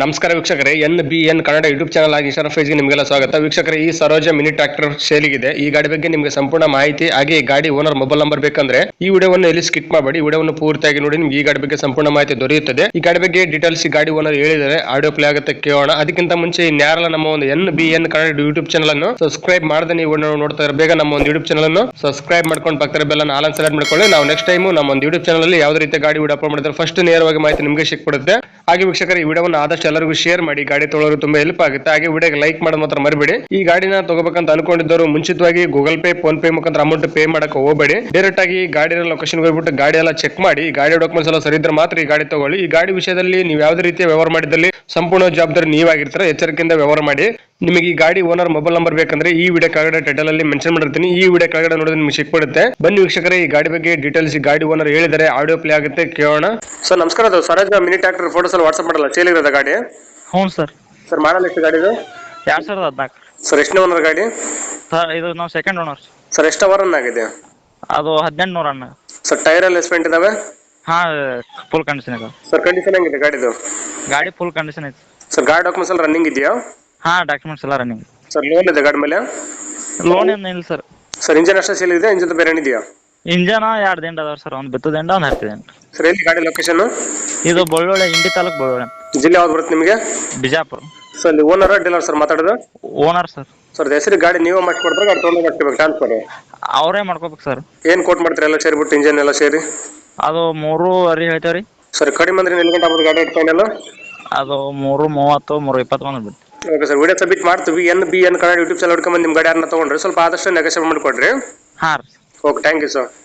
ನಮಸ್ಕಾರ ವೀಕ್ಷಕರೇ, N B N Kannada YouTube channel ಆಗಿ ಶರಫ್ ಫೇಜ್ಗೆ ನಿಮಗೆಲ್ಲ ಸ್ವಾಗತ. ವೀಕ್ಷಕರೇ, ಈ ಸರೋಜ ಮಿನಿ ಟ್ರಾಕ್ಟರ್ ಸೇಲಿಗಿದೆ. ಈ ಗಾಡಿ ಬಗ್ಗೆ ನಿಮಗೆ ಸಂಪೂರ್ಣ ಮಾಹಿತಿ, ಹಾಗೆ ಈ ಗಾಡಿ ಓನರ್ ಮೊಬೈಲ್ ನಂಬರ್ ಬೇಕಂದ್ರೆ ಈ ವಿಡಿಯೋವನ್ನು ಎಲ್ಲಿ ಸ್ಕಿಪ್ ಮಾಡಬೇಡಿ ವಿಡಿಯೋವನ್ನು ಪೂರ್ತಿಯಾಗಿ ನೋಡಿ, ನಿಮ್ಗೆ ಈ ಗಾಡಿ ಬಗ್ಗೆ ಸಂಪೂರ್ಣ ಮಾಹಿತಿ ದೊರೆಯುತ್ತದೆ. ಈ ಗಾಡಿ ಬಗ್ಗೆ ಡೀಟೇಲ್ಸ್ ಈ ಗಾಡಿ ಓನರ್ ಹೇಳಿದರೆ ಆಡಿಯೋ ಪ್ಲೇ ಆಗುತ್ತೆ, ಕೇಳೋಣ. ಅದಕ್ಕಿಂತ ಮುಂಚೆ ಇನ್ಯಾರಲ್ಲ ನಮ್ಮ ಒಂದು N B N Kannada YouTube channel ಅನ್ನು ಸಬ್ಸ್ಕ್ರೈಬ್ ಮಾಡದೆ ನೀವು ನೋಡ್ತಾ ಇರೋ ಬೇಗ ನಮ್ಮ ಒಂದು ಯೂಟ್ಯೂಬ್ ಚಾನಲ್ ಅನ್ನು ಸಬ್ಸ್ಕ್ರೈಬ್ ಮಾಡ್ಕೊಂಡು ಪಕ್ಕದ ಬೆಲ್ಲ ಆಲ್ ಸೆಲೆಕ್ಟ್ ಮಾಡ್ಕೊಳ್ಳಿ. ನಾವು ನೆಕ್ಸ್ಟ್ ಟೈಮ್ ನಮ್ಮ ಒಂದು ಯೂಟ್ಯೂಬ್ ಚಾನಲ್ ಅಲ್ಲಿ ಯಾವುದೇ ರೀತಿ ಗಾಡಿ ವಿಡಿಯೋ ಅಪ್ಲೋಡ್ ಮಾಡಿದ್ರೆ ಫಸ್ಟ್ ನೇರವಾಗಿ ಮಾಹಿತಿ ನಿಮಗೆ ಸಿಕ್ಬಿಡುತ್ತೆ. ಹಾಗೆ ವೀಕ್ಷಕರ, ಈ ವಿಡಿಯೋವನ್ನು ಆದಷ್ಟು ಎಲ್ಲರಿಗೂ ಶೇರ್ ಮಾಡಿ, ಗಾಡಿ ತೊಗೊಳ್ಳೋರು ತುಂಬಾ ಹೆಲ್ಪ್ ಆಗುತ್ತೆ. ಹಾಗೆ ವಿಡಿಯೋಗೆ ಲೈಕ್ ಮಾಡೋದು ಮಾತ್ರ ಮರಿಬೇಡಿ. ಈ ಗಾಡಿನ ತಗೋಬೇಕಂತ ಅನ್ಕೊಂಡಿದ್ದವರು ಮುಂಚಿತವಾಗಿ ಗೂಗಲ್ ಪೇ ಫೋನ್ ಪೇ ಮುಖಾಂತರ ಅಮೌಂಟ್ ಪೇ ಮಾಡಕ್ಕೆ ಹೋಗಬೇಡಿ. ಡೈರೆಕ್ಟ್ ಆಗಿ ಗಾಡಿನ ಲೊಕೇಶನ್ ಹೋಗ್ಬಿಟ್ಟು ಗಾಡಿ ಎಲ್ಲ ಚೆಕ್ ಮಾಡಿ ಗಾಡಿ ಡಾಕ್ಯುಮೆಂಟ್ಸ್ ಎಲ್ಲ ಸರಿ ಇದ್ರೆ ಮಾತ್ರ ಈ ಗಾಡಿ ತಗೊಳ್ಳಿ. ಈ ಗಾಡಿ ವಿಷಯದಲ್ಲಿ ನೀವು ಯಾವುದೇ ರೀತಿಯ ವ್ಯವಹಾರ ಮಾಡಿದಲ್ಲಿ ಸಂಪೂರ್ಣ ಜವಾಬ್ದಾರಿ ನೀವಾಗಿರ್ತಾರೆ. ಎಚ್ಚರಿಕೆಯಿಂದ ವ್ಯವಹಾರ ಮಾಡಿ. ನಿಮಗೆ ಈ ಗಾಡಿ ಓನರ್ ಮೊಬೈಲ್ ನಂಬರ್ ಬೇಕಂದ್ರೆ ಈ ವಿಡಿಯೋ ಕೆಳಗಡೆ ಟೈಟಲ್ ಅಲ್ಲಿ ಮೆನ್ಷನ್ ಮಾಡಿರ್ತೀನಿ. ಈ ವಿಡಿಯೋ ಕೆಳಗಡೆ ನೋಡಿದ್ರೆ ನಿಮಗೆ ಸಿಕ್ಬಿಡುತ್ತೆ. ಬನ್ನಿ ವೀಕ್ಷಕರೇ ಈ ಗಾಡಿ ಬಗ್ಗೆ ಡೀಟೇಲ್ಸ್ ಈ ಗಾಡಿ ಓನರ್ ಹೇಳಿದರೆ ಆಡಿಯೋ ಪ್ಲೇ ಆಗುತ್ತೆ ಕೇಳೋಣ. ಸರ್ ನಮಸ್ಕಾರ ಅದು ಸ್ವರಾಜ್ ಮಿನಿ ಟ್ರಾಕ್ಟರ್ ಫೋಟೋಸ್ ಅಲ್ಲಿ ವಾಟ್ಸ್ಆಪ್ ಮಾಡಲ್ಲ ಸೇಲ್ ಇರೋದ ಗಾಡಿ? ಹ್ಞೂ ಸರ್. ಸರ್ ಮಾಡಲ್ಲ ಎಷ್ಟು ಗಾಡಿ ಇದು? ಎರಡು ಸಾವಿರದ ಹದಿನಾಲ್ಕು. ಸರ್ ಎಷ್ಟನೇ ಓನರ್ ಗಾಡಿ? ಸರ್ ಇದು ನಾವು ಸೆಕೆಂಡ್ ಓನರ್ ಸರ್ ಎಷ್ಟು ಅವರ್ ಆಗಿದೆ? ಅದು ಹದಿನೆಂಟು ನೂರ ಅನ್ನ ಸರ್ ಟೈರ್ ಎಲ್ಲ ಎಸ್ಪೆಂಟ್ ಇದಾವೆ? ಹಾಂ ಫುಲ್ ಕಂಡೀಷನ್ ಇದೆ. ಸರ್ ಕಂಡೀಷನ್ ಹೆಂಗಿದೆ ಗಾಡಿದು? ಗಾಡಿ ಫುಲ್ ಕಂಡೀಷನ್ ಐತೆ. ಸರ್ ಗಾಡಿ ಡಾಕ್ಯುಮೆಂಟ್ಸ್ ಎಲ್ಲ ರನ್ನಿಂಗ್ ಇದೆಯಾ? ಹಾಂ ಡಾಕ್ಯುಮೆಂಟ್ಸ್ ಎಲ್ಲ ರನ್ನಿಂಗ್ ಸರ್ ಲೋನ್ ಇದೆ ಗಾಡಿ ಮೇಲೆ? ಲೋನ್ ಏನು ಇಲ್ಲ ಸರ್ ಸರ್ ಇಂಜನ್ ಅಷ್ಟೇ ಸೇಲ್ ಇದೆ ಇಂಜನ್ ಬೇರೆ ಏನಿದೆಯಾ? ಇಂಜನ ಎರಡು ದಿಂಡ ಅದಾವ ಸರ್ ಒಂದು ಬಿತ್ತು ದಿಂಡ ಒಂದು ಹತ್ತಿ ದಿಂಡ. ಸರ್ ಎಲ್ಲಿ ಗಾಡಿ ಲೊಕೇಶನ್ ಇದು ಬಳ್ಳೊಳ್ಳೆ ಇಂಡಿ ತಾಲೂಕು ಬಳ್ಳೊಳ್ಳೆ. ಜಿಲ್ಲೆ ಯಾವ್ದು ಬರುತ್ತೆ ನಿಮಗೆ? ಬಿಜಾಪುರ. ಸರ್ ನೀವು ಓನರ್ ಡೀಲರ್ ಸರ್ ಮಾತಾಡೋದು? ಓನರ್ ಸರ್ ಸರ್ ಹೆಸರು ಗಾಡಿ ನೀವೇ ಮಾಡಿಕೊಡ್ತಾರೆ ಗಾಡಿ ತೊಗೊಂಡು ಮಾಡ್ಕೋಬೇಕು ಟ್ರಾನ್ಸ್ಫರ್ ಅವರೇ ಮಾಡ್ಕೋಬೇಕು ಸರ್ ಏನ್ ಕೋಟ್ ಮಾಡ್ತೀರಾ ಎಲ್ಲ ಸೇರಿಬಿಟ್ಟು ಇಂಜನ್ ಎಲ್ಲ ಸೇರಿ? ಅದು ಮೂರುವರೆ ಹೇಳ್ತೇವೆ ರೀ ಸರ್ ಕಡಿಮೆ ಅಂದ್ರೆ ಎಲ್ಲಿ ಗಂಟೆ ಆಗ್ಬೋದು ಗಾಡಿ ಇಟ್ಕೊಂಡೆಲ್ಲ ಅದು ಮೂರು ಮೂವತ್ತು ಮೂರು ಇಪ್ಪತ್ತು ಬಂದು ಬಿಟ್ಟು ಓಕೆ ಸರ್ ವಿಡಿಯೋ ಸಬ್ಮಿಟ್ ಮಾಡ್ತೀವಿ. N B N Kannada YouTube channel ಹುಡ್ಕೊಂಬಂದು ನಿಮ್ಮ ಗಾಡಿ ಯಾರನ್ನ ತೊಗೊಂಡ್ರೆ ಸ್ವಲ್ಪ ಆದಷ್ಟು ನೆಗೋಷಿಯೇಟ್ ಮಾಡಿಕೊಡ್ರಿ. ಹಾಂ ಓಕೆ ಥ್ಯಾಂಕ್ ಯು ಸರ್